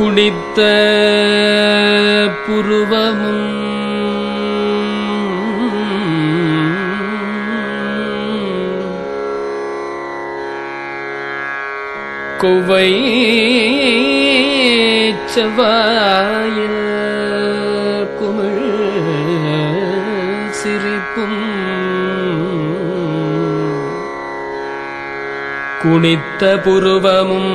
குனித்த புருவமும் கொவ்வை செவ்வாயில் குமிழ் சிரிப்பும் குனித்த புருவமும்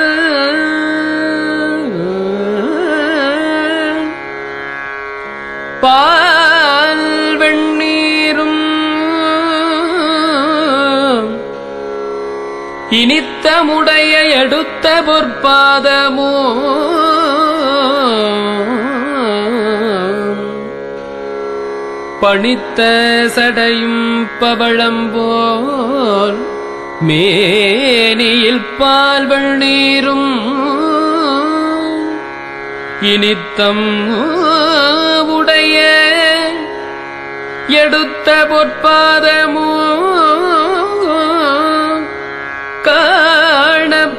இனித்த முடைய எடுத்த பொற்பாதமோ? பணித்த சடையும் பவழம்போல் மேனியில் பால்வள் நீரும். இனித்தம் உடைய எடுத்த பொற்பாதமோ? கா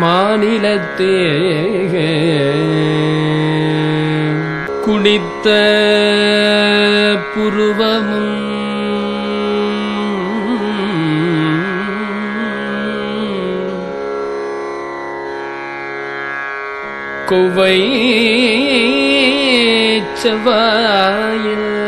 மாநிலத்தே குடித்த புருவமும் கொவ்வை செவ்வாயில்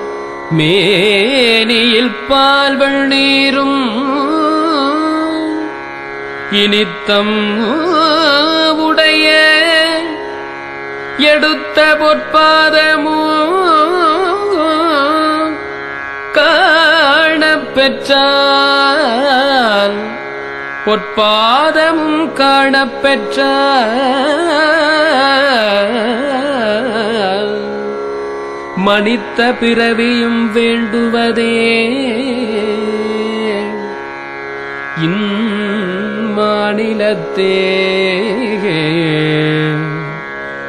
மேனியில் பால்வள் நீரும். இனித்தம் உடைய எடுத்த பொற்பாதமோ காணப்பெற்றால் பொற்பாதமும் காணப்பெற்ற மனித்த பிறவியும் வேண்டுவதே. இன்மாநிலத்தே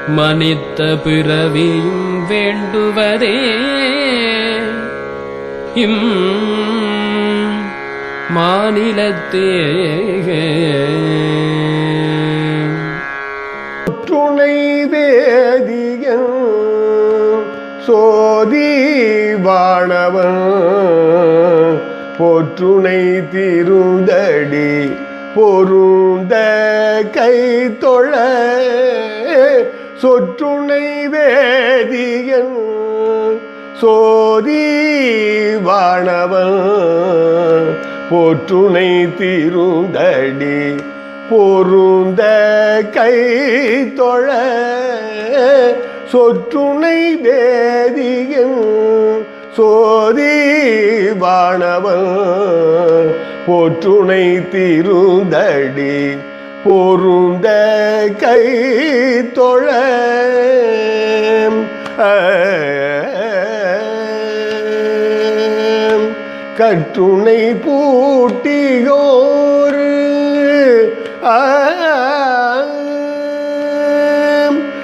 மனித்த பிறவியும் வேண்டுவதே. இம் மாநிலத்தே. துணை வேதியன் சோதி வாணவன் போற்றுனை திருதடி பொருந்த கை தொழ சொற்றுனை வேதியன். சோதி வாணவன் போற்றுனை திருந்தடி பொருந்த கை தொழ சொற்றுணை வேதியின் சோதி வாணவன் போற்றுணை திருந்தடி பொருந்த கை தொழ. கற்றுணை பூட்டியோர். ஆ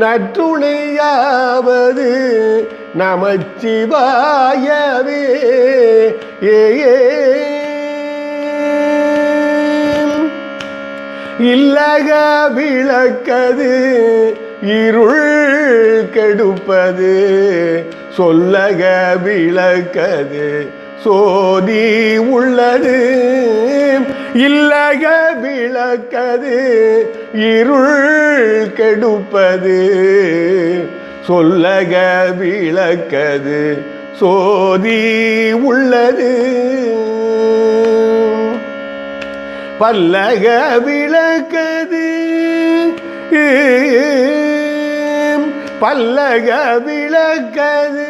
நற்றுணையாவது நமச்சிவாயவே. ஏ. இல்லக விளக்கது இருள் கெடுப்பது சொல்லக விளக்கது சோதி உள்ளது இல்லக விளக்கது இருள் கெடுப்பது சொல்லக விளக்கது சோதி உள்ளது. பல்லக விளக்கது பல்லக விளக்கது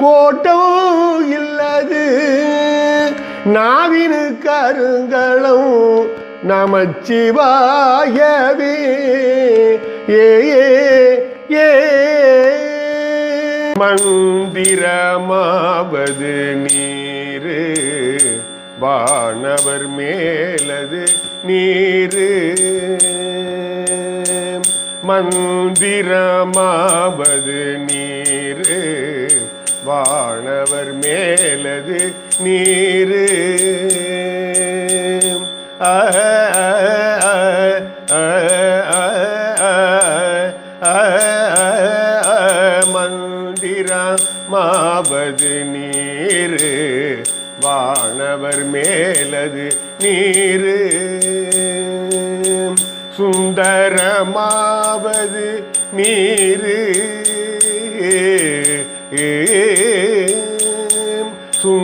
கோட்டோ இல்லது. நாவினு கருங்களும் நமச்சிவாயவே. ஏ ஏ. மந்திரமாவது நீரு வானவர் மேலது நீரு. மந்திரமாவது நீரு வானவர் மேலது நீரு. ஆ மந்திரமாவது நீரு. வானவர் மேலது நீரு. சுந்தரமாவது நீரு.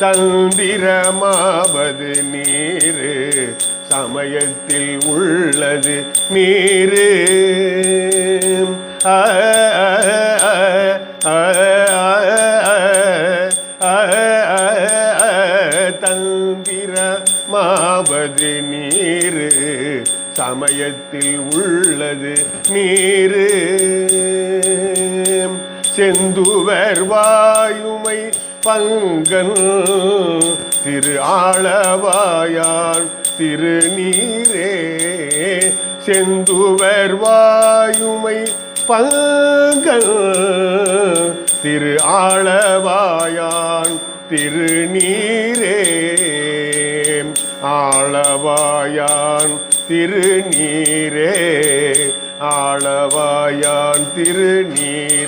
தந்திரமாவது நீரு சமயத்தில் உள்ளது நீரு ஆ, ஆ, நீரு சமயத்தில் உள்ளது நீரு செந்துவர் வாயுமை பங்கன் திரு ஆளவாயான் திருநீரே செந்துவர் வாயுமை பங்கன் திரு ஆளவாயான் திருநீரே ஆளவாயான் திருநீரே ஆளவாயான் திருநீர்.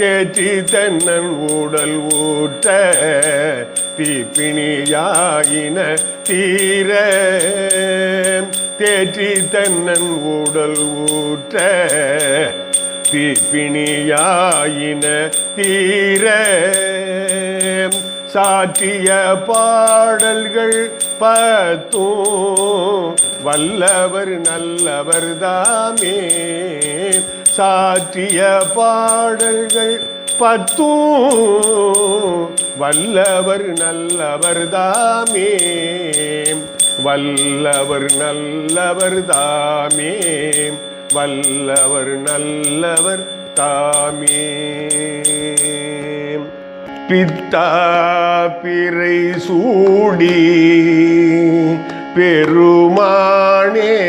தேற்றி தென்னன் ஊடல் ஊற்ற தீப்பிணியாயின தீர. தேற்றி தென்னன் ஊடல் ஊற்ற தீப்பிணியாயின தீர. சாற்றிய பாடல்கள் பத்தும் வல்லவர் நல்லவர் தாமே. சாற்றிய பாடல்கள் பத்தும். வல்லவர் நல்லவர் தாமே. வல்லவர் நல்லவர் தாமே. வல்லவர் நல்லவர் தாமே. பித்தா பிறை சூடி பெருமானே.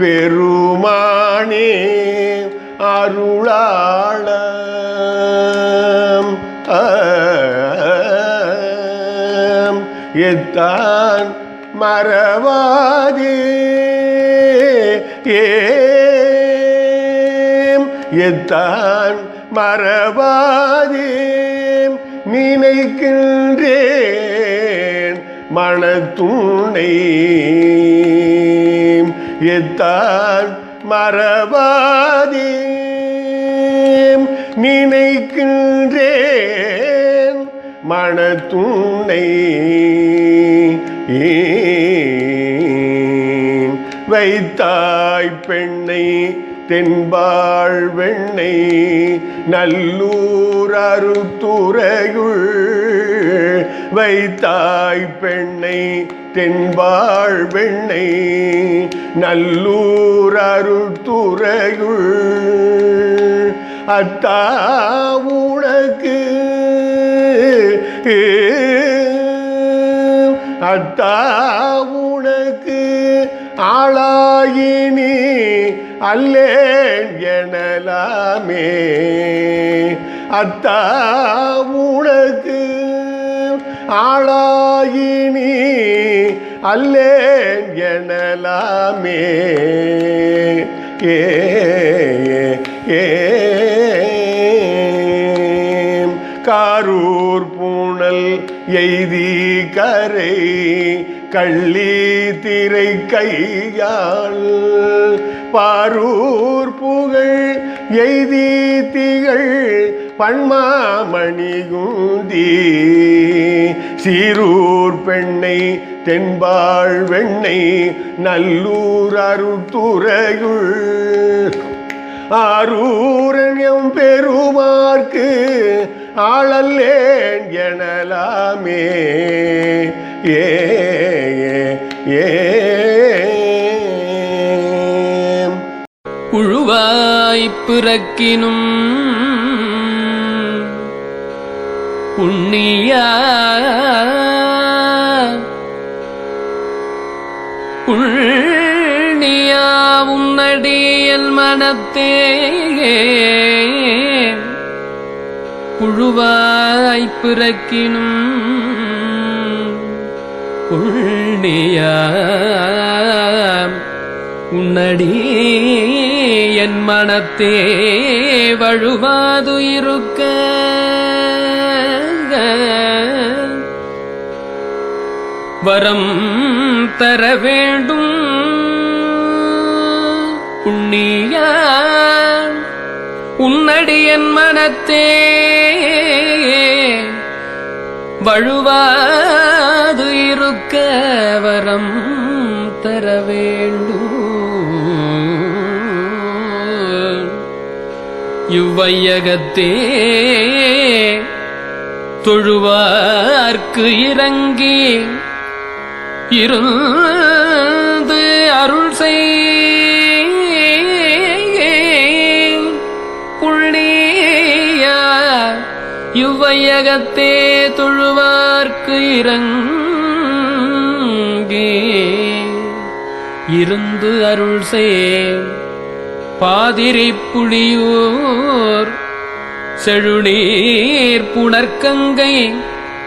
பெருமானே அருளாள எத்தான் மறவாதே. ஏம் எத்தான் மறவாதே. நினைக்கின்றேன் துணை எத்தான் மறவாதே நினைக்கின்றேன் மனத்துணை வைத்தாய் பெண்ணை தென்பாள் வெண்ணை நல்லூர் அருத்துறையுள் வைத்தாய் பெண்ணை தென்பாள் பெண்ணை நல்லூர் அருத்துறையுள் அத்தா உனக்கு அத்தா உனக்கு ஆளாயினி அல்லேன் எனலாமே. அத்தா உனக்கு ஆளாயினி அல்லேன் எனலாமே. ஏ ஏ காரூர் பூணல் எய்தி கரை கள்ளி திரை கையாள் பாரூர் புகழ் எய்தி திகழ் பண்மாமணிகுந்தி சீரூர் பெண்ணை தென்பாள் வெண்ணை நல்லூர் அருத்துறையுள் ஆரூரண்யம் பெருமார்க்கு ஆளல்லேன் எனலாமே. ஏ ஏ, ஏ. பிறக்கினும் புண்ணியா புண்ணியா உன்னடியல் மனத்தே. புழுவாய் பிறக்கினும் புண்ணியா உன்னடி என் மனத்தே வழுவாது இருக்க வரம் தர வேண்டும். புண்ணிய உன்னடியன் மனத்தே வழுவாது இருக்க வரம் தர வேண்டும். இவ்வையகத்தே தொழுவார்க்கு இறங்கி இருந்து அருள் செய் இவ்வையகத்தே தொழுவார்க்கு இறங்கி இருந்து அருள் செய் பாதிரி புலியூர் செழுநீர் புணர்க்கங்கை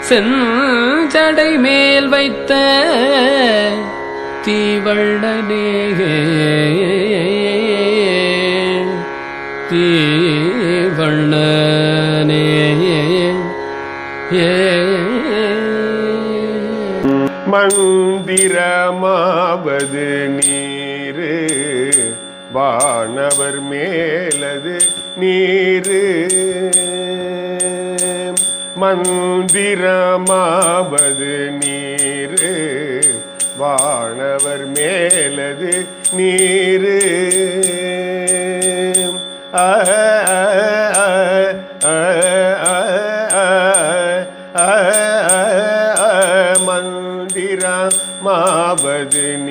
செஞ்சடை மேல் வைத்த தீவள்ளனே தீவண்ணனே ஏ மந்திரமாவது நீரு. வானவர் மேலது நீரு. மந்திரமாவது நீரு. வானவர் மேலது நீரு. ஆ மந்திரமாவது நீரு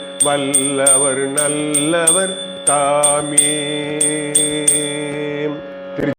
வல்லவர் நல்லவர் தாமே